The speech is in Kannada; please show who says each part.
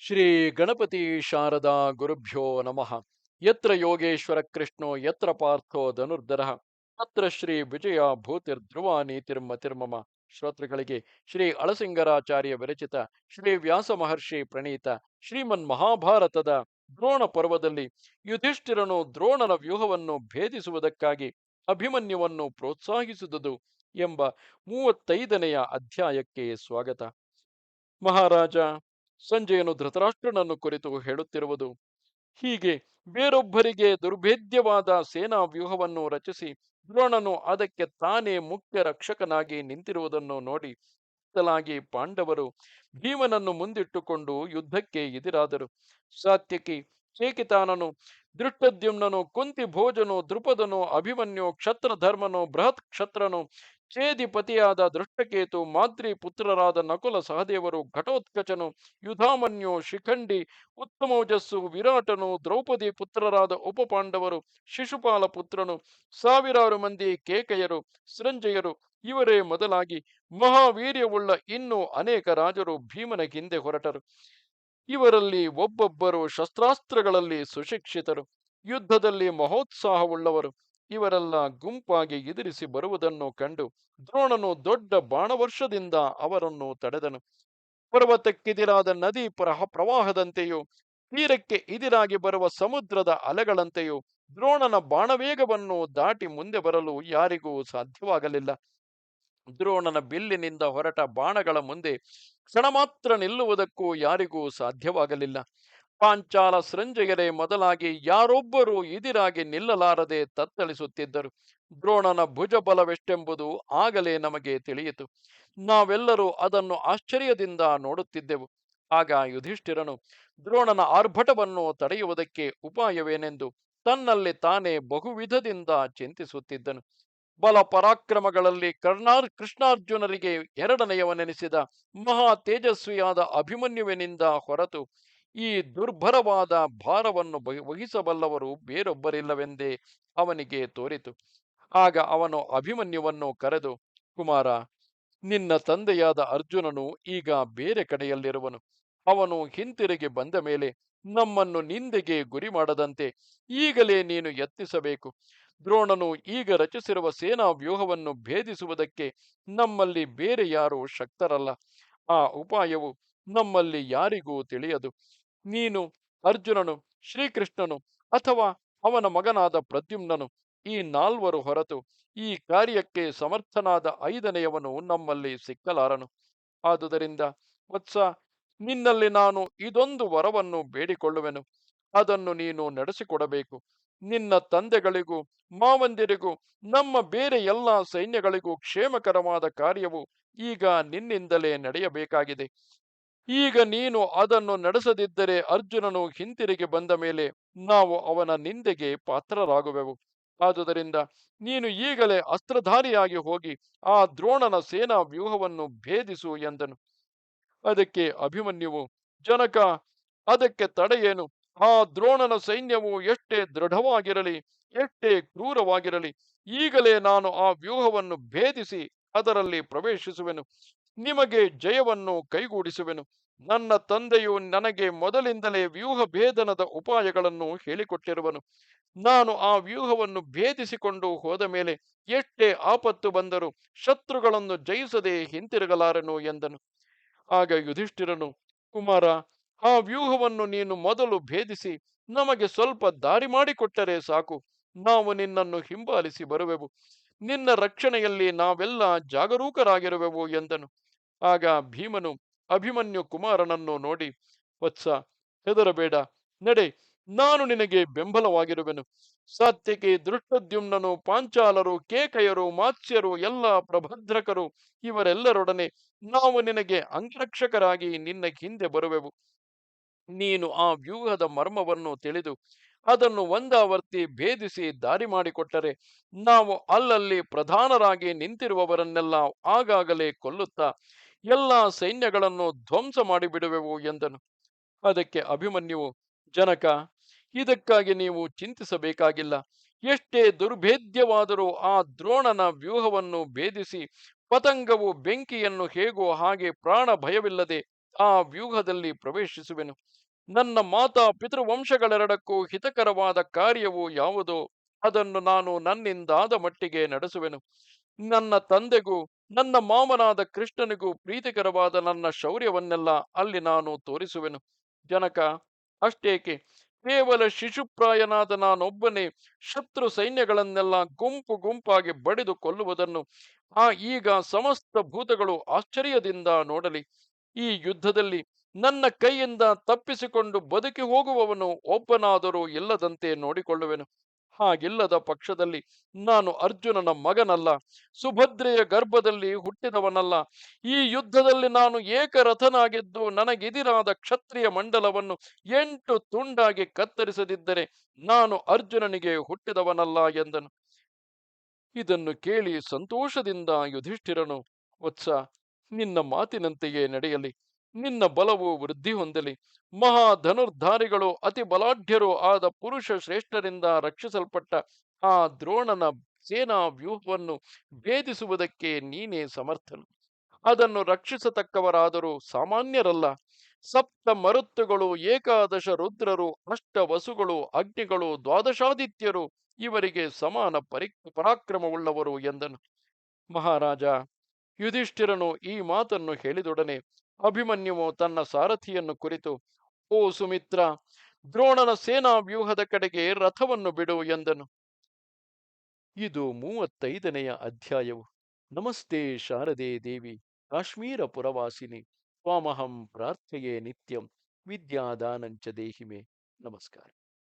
Speaker 1: ಶ್ರೀ ಗಣಪತಿ ಶಾರದಾ ಗುರುಭ್ಯೋ ನಮಃ. ಯತ್ರ ಯೋಗೇಶ್ವರ ಕೃಷ್ಣೋ, ಯತ್ರ ಪಾರ್ಥೋ ಧನುರ್ಧರ. ಅತ್ರ ಶ್ರೀ ವಿಜಯ ಭೂತಿರ್ಧ್ರುವ ನೀತಿರ್ಮತಿರ್ಮಮ ಶ್ರೋತೃಗಳಿಗೆ ಶ್ರೀ ಅಳಸಿಂಗರಾಚಾರ್ಯ ವಿರಚಿತ ಶ್ರೀ ವ್ಯಾಸ ಮಹರ್ಷಿ ಪ್ರಣೀತ ಶ್ರೀಮನ್ ಮಹಾಭಾರತದ ದ್ರೋಣ ಪರ್ವದಲ್ಲಿ ಯುಧಿಷ್ಠಿರನು ದ್ರೋಣನ ವ್ಯೂಹವನ್ನು ಭೇದಿಸುವುದಕ್ಕಾಗಿ ಅಭಿಮನ್ಯುವನ್ನು ಪ್ರೋತ್ಸಾಹಿಸಿದುದು ಎಂಬ ಮೂವತ್ತೈದನೆಯ ಅಧ್ಯಾಯಕ್ಕೆ ಸ್ವಾಗತ. ಮಹಾರಾಜ ಸಂಜಯನು ಧೃತರಾಷ್ಟ್ರನನ್ನು ಕುರಿತು ಹೇಳುತ್ತಿರುವುದು. ಹೀಗೆ ಬೇರೊಬ್ಬರಿಗೆ ದುರ್ಭೇದ್ಯವಾದ ಸೇನಾ ವ್ಯೂಹವನ್ನು ರಚಿಸಿ ದ್ರೋಣನು ಅದಕ್ಕೆ ತಾನೇ ಮುಖ್ಯ ರಕ್ಷಕನಾಗಿ ನಿಂತಿರುವುದನ್ನು ನೋಡಿ ಸಲಾಗಿ ಪಾಂಡವರು ಭೀಮನನ್ನು ಮುಂದಿಟ್ಟುಕೊಂಡು ಯುದ್ಧಕ್ಕೆ ಎದುರಾದರು. ಸಾತ್ಯಕಿ, ಚೇಕಿತಾನನು ದೃಷ್ಟದ್ಯುಮ್ನನು ಕುಂತಿ ಭೋಜನು ದೃಪದನು ಅಭಿಮನ್ಯು, ಕ್ಷತ್ರಧರ್ಮನು, ಬೃಹತ್ ಕ್ಷತ್ರನು ಛೇದಿಪತಿಯಾದ ದೃಷ್ಟಕೇತು, ಮಾದ್ರಿ ಪುತ್ರರಾದ ನಕುಲ ಸಹದೇವರು, ಘಟೋತ್ಕಚನು, ಯುಧಾಮನ್ಯು, ಶಿಖಂಡಿ ಉತ್ತಮೋಜಸ್ಸು ವಿರಾಟನು, ದ್ರೌಪದಿ ಪುತ್ರರಾದ ಉಪಪಾಂಡವರು, ಶಿಶುಪಾಲ ಪುತ್ರನು, ಸಾವಿರಾರು ಮಂದಿ ಕೇಕೆಯರು ಸೃಂಜಯರು ಇವರೇ ಮೊದಲಾಗಿ ಮಹಾವೀರ್ಯವುಳ್ಳ ಇನ್ನೂ ಅನೇಕ ರಾಜರು ಭೀಮನ ಹಿಂದೆ ಹೊರಟರು. ಇವರಲ್ಲಿ ಒಬ್ಬೊಬ್ಬರು ಶಸ್ತ್ರಾಸ್ತ್ರಗಳಲ್ಲಿ ಸುಶಿಕ್ಷಿತರು. ಯುದ್ಧದಲ್ಲಿ ಮಹೋತ್ಸಾಹವುಳ್ಳವರು. ಇವರೆಲ್ಲ ಗುಂಪಾಗಿ ಎದುರಿಸಿ ಬರುವುದನ್ನು ಕಂಡು ದ್ರೋಣನು ದೊಡ್ಡ ಬಾಣವರ್ಷದಿಂದ ಅವರನ್ನು ತಡೆದನು. ಪರ್ವತಕ್ಕಿದಿರಾದ ನದಿ ಪ್ರಹ ಪ್ರವಾಹದಂತೆಯೂ, ತೀರಕ್ಕೆ ಇದಿರಾಗಿ ಬರುವ ಸಮುದ್ರದ ಅಲೆಗಳಂತೆಯೂ ದ್ರೋಣನ ಬಾಣವೇಗವನ್ನು ದಾಟಿ ಮುಂದೆ ಬರಲು ಯಾರಿಗೂ ಸಾಧ್ಯವಾಗಲಿಲ್ಲ. ದ್ರೋಣನ ಬಿಲ್ಲಿನಿಂದ ಹೊರಟ ಬಾಣಗಳ ಮುಂದೆ ಕ್ಷಣ ಮಾತ್ರ ನಿಲ್ಲುವುದಕ್ಕೂ ಯಾರಿಗೂ ಸಾಧ್ಯವಾಗಲಿಲ್ಲ. ಪಾಂಚಾಲ ಸೃಂಜಗೆರೆ ಮೊದಲಾಗಿ ಯಾರೊಬ್ಬರೂ ಇದಿರಾಗಿ ನಿಲ್ಲಲಾರದೆ ತತ್ತಳಿಸುತ್ತಿದ್ದರು. ದ್ರೋಣನ ಭುಜಬಲವೆಷ್ಟೆಂಬುದು ಆಗಲೇ ನಮಗೆ ತಿಳಿಯಿತು. ನಾವೆಲ್ಲರೂ ಅದನ್ನು ಆಶ್ಚರ್ಯದಿಂದ ನೋಡುತ್ತಿದ್ದೆವು. ಆಗ ಯುಧಿಷ್ಠಿರನು, ದ್ರೋಣನ ಆರ್ಭಟವನ್ನು ತಡೆಯುವುದಕ್ಕೆ ಉಪಾಯವೇನೆಂದು ತನ್ನಲ್ಲಿ ತಾನೇ ಬಹುವಿಧದಿಂದ ಚಿಂತಿಸುತ್ತಿದ್ದನು. ಬಲ ಪರಾಕ್ರಮಗಳಲ್ಲಿ ಕರ್ಣಾರ್, ಕೃಷ್ಣಾರ್ಜುನರಿಗೆ ಎರಡನೆಯವನೆನಿಸಿದ ಮಹಾ ತೇಜಸ್ವಿಯಾದ ಅಭಿಮನ್ಯುವಿನಿಂದ ಹೊರತು ಈ ದುರ್ಭರವಾದ ಭಾರವನ್ನು ವಹಿಸಬಲ್ಲವರು ಬೇರೊಬ್ಬರಿಲ್ಲವೆಂದೇ ಅವನಿಗೆ ತೋರಿತು. ಆಗ ಅವನು ಅಭಿಮನ್ಯುವನ್ನು ಕರೆದು, ಕುಮಾರ, ನಿನ್ನ ತಂದೆಯಾದ ಅರ್ಜುನನು ಈಗ ಬೇರೆ ಕಡೆಯಲ್ಲಿರುವನು. ಅವನು ಹಿಂತಿರುಗಿ ಬಂದ ಮೇಲೆ ನಮ್ಮನ್ನು ನಿಂದೆಗೆ ಗುರಿ ಮಾಡದಂತೆ ಈಗಲೇ ನೀನು ಯತ್ನಿಸಬೇಕು. ದ್ರೋಣನು ಈಗ ರಚಿಸಿರುವ ಸೇನಾ ವ್ಯೂಹವನ್ನು ಭೇದಿಸುವುದಕ್ಕೆ ನಮ್ಮಲ್ಲಿ ಬೇರೆ ಯಾರೂ ಶಕ್ತರಲ್ಲ. ಆ ಉಪಾಯವು ನಮ್ಮಲ್ಲಿ ಯಾರಿಗೂ ತಿಳಿಯದು. ನೀನು ಅರ್ಜುನನು, ಶ್ರೀಕೃಷ್ಣನು ಅಥವಾ ಅವನ ಮಗನಾದ ಪ್ರದ್ಯುಮ್ನನು ಈ ನಾಲ್ವರು ಹೊರತು ಈ ಕಾರ್ಯಕ್ಕೆ ಸಮರ್ಥನಾದ ಐದನೆಯವನು ನಮ್ಮಲ್ಲಿ ಸಿಕ್ಕಲಾರನು. ಆದುದರಿಂದ ವತ್ಸ, ನಿನ್ನಲ್ಲಿ ನಾನು ಇದೊಂದು ವರವನ್ನು ಬೇಡಿಕೊಳ್ಳುವೆನು. ಅದನ್ನು ನೀನು ನಡೆಸಿಕೊಡಬೇಕು. ನಿನ್ನ ತಂದೆಗಳಿಗೂ ಮಾವಂದಿರಿಗೂ ನಮ್ಮ ಬೇರೆ ಎಲ್ಲ ಸೈನ್ಯಗಳಿಗೂ ಕ್ಷೇಮಕರವಾದ ಕಾರ್ಯವು ಈಗ ನಿನ್ನಿಂದಲೇ ನಡೆಯಬೇಕಾಗಿದೆ. ಈಗ ನೀನು ಅದನ್ನು ನಡೆಸದಿದ್ದರೆ ಅರ್ಜುನನು ಹಿಂತಿರುಗಿ ಬಂದ ಮೇಲೆ ನಾವು ಅವನ ನಿಂದೆಗೆ ಪಾತ್ರರಾಗುವೆವು. ಆದುದರಿಂದ ನೀನು ಈಗಲೇ ಅಸ್ತ್ರಧಾರಿಯಾಗಿ ಹೋಗಿ ಆ ದ್ರೋಣನ ಸೇನಾ ವ್ಯೂಹವನ್ನು ಭೇದಿಸು ಎಂದನು. ಅದಕ್ಕೆ ಅಭಿಮನ್ಯುವು, ಜನಕ, ಅದಕ್ಕೆ ತಡೆಯೇನು ಆ ದ್ರೋಣನ ಸೈನ್ಯವು ಎಷ್ಟೇ ದೃಢವಾಗಿರಲಿ, ಎಷ್ಟೇ ಕ್ರೂರವಾಗಿರಲಿ, ಈಗಲೇ ನಾನು ಆ ವ್ಯೂಹವನ್ನು ಭೇದಿಸಿ ಅದರಲ್ಲಿ ಪ್ರವೇಶಿಸುವೆನು. ನಿಮಗೆ ಜಯವನ್ನು ಕೈಗೂಡಿಸುವೆನು. ನನ್ನ ತಂದೆಯು ನನಗೆ ಮೊದಲಿಂದಲೇ ವ್ಯೂಹ ಭೇದನದ ಉಪಾಯಗಳನ್ನು ಹೇಳಿಕೊಟ್ಟಿರುವನು. ನಾನು ಆ ವ್ಯೂಹವನ್ನು ಭೇದಿಸಿಕೊಂಡು ಹೋದ ಮೇಲೆ ಎಷ್ಟೇ ಆಪತ್ತು ಬಂದರೂ ಶತ್ರುಗಳನ್ನು ಜಯಿಸದೆ ಹಿಂತಿರುಗಲಾರನು ಎಂದನು. ಆಗ ಯುಧಿಷ್ಠಿರನು, ಕುಮಾರ, ಆ ವ್ಯೂಹವನ್ನು ನೀನು ಮೊದಲು ಭೇದಿಸಿ, ನಮಗೆ ಸ್ವಲ್ಪ ದಾರಿ ಮಾಡಿಕೊಟ್ಟರೆ ಸಾಕು. ನಾವು ನಿನ್ನನ್ನು ಹಿಂಬಾಲಿಸಿ ಬರುವೆವು. ನಿನ್ನ ರಕ್ಷಣೆಯಲ್ಲಿ ನಾವೆಲ್ಲ ಜಾಗರೂಕರಾಗಿರುವೆವು, ಎಂದನು. ಆಗ ಭೀಮನು ಅಭಿಮನ್ಯು ಕುಮಾರನನ್ನು ನೋಡಿ, ವತ್ಸ, ಹೆದರಬೇಡ. ನಡೆ, ನಾನು ನಿನಗೆ ಬೆಂಬಲವಾಗಿರುವೆನು. ಸಾತ್ಯಕಿ ದೃಷ್ಟದ್ಯುಮ್ನನು ಪಾಂಚಾಲರು, ಕೇಕಯರು, ಮಾತ್ಸ್ಯರು, ಎಲ್ಲ ಪ್ರಭದ್ರಕರು, ಇವರೆಲ್ಲರೊಡನೆ ನಾವು ನಿನಗೆ ಅಂಗರಕ್ಷಕರಾಗಿ ನಿನ್ನ ಹಿಂದೆ ಬರುವೆವು. ನೀನು ಆ ವ್ಯೂಹದ ಮರ್ಮವನ್ನು ತಿಳಿದು ಅದನ್ನು ಒಂದಾವರ್ತಿ ಭೇದಿಸಿ ದಾರಿ ಮಾಡಿಕೊಟ್ಟರೆ ನಾವು ಅಲ್ಲಲ್ಲಿ ಪ್ರಧಾನರಾಗಿ ನಿಂತಿರುವವರನ್ನೆಲ್ಲ ಆಗಾಗಲೇ ಕೊಲ್ಲುತ್ತಾ ಎಲ್ಲ ಸೈನ್ಯಗಳನ್ನು ಧ್ವಂಸ ಮಾಡಿಬಿಡುವೆವು ಎಂದನು. ಅದಕ್ಕೆ ಅಭಿಮನ್ಯುವು, ಜನಕ, ಇದಕ್ಕಾಗಿ ನೀವು ಚಿಂತಿಸಬೇಕಾಗಿಲ್ಲ. ಎಷ್ಟೇ ದುರ್ಭೇದ್ಯವಾದರೂ ಆ ದ್ರೋಣನ ವ್ಯೂಹವನ್ನು ಭೇದಿಸಿ, ಪತಂಗವು ಬೆಂಕಿಯನ್ನು ಹೇಗೋ ಹಾಗೆ ಪ್ರಾಣ ಭಯವಿಲ್ಲದೆ ಆ ವ್ಯೂಹದಲ್ಲಿ ಪ್ರವೇಶಿಸುವೆನು. ನನ್ನ ಮಾತಾ ಪಿತೃವಂಶಗಳೆರಡಕ್ಕೂ ಹಿತಕರವಾದ ಕಾರ್ಯವು ಯಾವುದೋ ಅದನ್ನು ನಾನು ನನ್ನಿಂದಾದ ಮಟ್ಟಿಗೆ ನಡೆಸುವೆನು. ನನ್ನ ತಂದೆಗೂ ನನ್ನ ಮಾಮನಾದ ಕೃಷ್ಣನಿಗೂ ಪ್ರೀತಿಕರವಾದ ನನ್ನ ಶೌರ್ಯವನ್ನೆಲ್ಲ ಅಲ್ಲಿ ನಾನು ತೋರಿಸುವೆನು. ಜನಕ, ಅಷ್ಟೇಕೆ? ಕೇವಲ ಶಿಶುಪ್ರಾಯನಾದ ನಾನೊಬ್ಬನೇ ಶತ್ರು ಸೈನ್ಯಗಳನ್ನೆಲ್ಲ ಗುಂಪು ಗುಂಪಾಗಿ ಬಡಿದು ಕೊಲ್ಲುವುದನ್ನು ಆ ಈಗ ಸಮಸ್ತ ಭೂತಗಳು ಆಶ್ಚರ್ಯದಿಂದ ನೋಡಲಿ. ಈ ಯುದ್ಧದಲ್ಲಿ ನನ್ನ ಕೈಯಿಂದ ತಪ್ಪಿಸಿಕೊಂಡು ಬದುಕಿ ಹೋಗುವವನು ಒಬ್ಬನಾದರೂ ಇಲ್ಲದಂತೆ ನೋಡಿಕೊಳ್ಳುವೆನು. ಹಾಗಿಲ್ಲದ ಪಕ್ಷದಲ್ಲಿ ನಾನು ಅರ್ಜುನನ ಮಗನಲ್ಲ, ಸುಭದ್ರೆಯ ಗರ್ಭದಲ್ಲಿ ಹುಟ್ಟಿದವನಲ್ಲ. ಈ ಯುದ್ಧದಲ್ಲಿ ನಾನು ಏಕರಥನಾಗಿದ್ದು ನನಗೆದಿರಾದ ಕ್ಷತ್ರಿಯ ಮಂಡಲವನ್ನು ಎಂಟು ತುಂಡಾಗಿ ಕತ್ತರಿಸದಿದ್ದರೆ ನಾನು ಅರ್ಜುನನಿಗೆ ಹುಟ್ಟಿದವನಲ್ಲ ಎಂದನು. ಇದನ್ನು ಕೇಳಿ ಸಂತೋಷದಿಂದ ಯುಧಿಷ್ಠಿರನು, ವತ್ಸ, ನಿನ್ನ ಮಾತಿನಂತೆಯೇ ನಡೆಯಲಿ. ನಿನ್ನ ಬಲವು ವೃದ್ಧಿ ಹೊಂದಲಿ. ಮಹಾ ಧನುರ್ಧಾರಿಗಳು ಅತಿ ಬಲಾಢ್ಯರು ಆದ ಪುರುಷ ಶ್ರೇಷ್ಠರಿಂದ ರಕ್ಷಿಸಲ್ಪಟ್ಟ ಆ ದ್ರೋಣನ ಸೇನಾ ವ್ಯೂಹವನ್ನು ಭೇದಿಸುವುದಕ್ಕೆ ನೀನೇ ಸಮರ್ಥನು. ಅದನ್ನು ರಕ್ಷಿಸತಕ್ಕವರಾದರೂ ಸಾಮಾನ್ಯರಲ್ಲ. ಸಪ್ತ ಮರುತ್ತುಗಳು, ಏಕಾದಶ ರುದ್ರರು ಅಷ್ಟ ವಸುಗಳು ಅಗ್ನಿಗಳು, ದ್ವಾದಶಾದಿತ್ಯರು ಇವರಿಗೆ ಸಮಾನ ಪರಿ ಪರಾಕ್ರಮವುಳ್ಳವರು ಎಂದನು. ಮಹಾರಾಜ, ಯುಧಿಷ್ಠಿರನು ಈ ಮಾತನ್ನು ಹೇಳಿದೊಡನೆ ಅಭಿಮನ್ಯುವು ತನ್ನ ಸಾರಥಿಯನ್ನು ಕುರಿತು, ಓ ಸುಮಿತ್ರ, ದ್ರೋಣನ ಸೇನಾ ವ್ಯೂಹದ ಕಡೆಗೆ ರಥವನ್ನು ಬಿಡು ಎಂದನು. ಇದು ಮೂವತ್ತೈದನೆಯ ಅಧ್ಯಾಯವು. ನಮಸ್ತೆ ಶಾರದೆ ದೇವಿ, ಕಾಶ್ಮೀರ ಪುರವಾಸಿನಿ ಸ್ವಾಮಹಂ ಪ್ರಾರ್ಥೆಯೇ ನಿತ್ಯಂ, ವಿದ್ಯಾದಾನಂಚ ದೇಹಿಮೆ. ನಮಸ್ಕಾರ.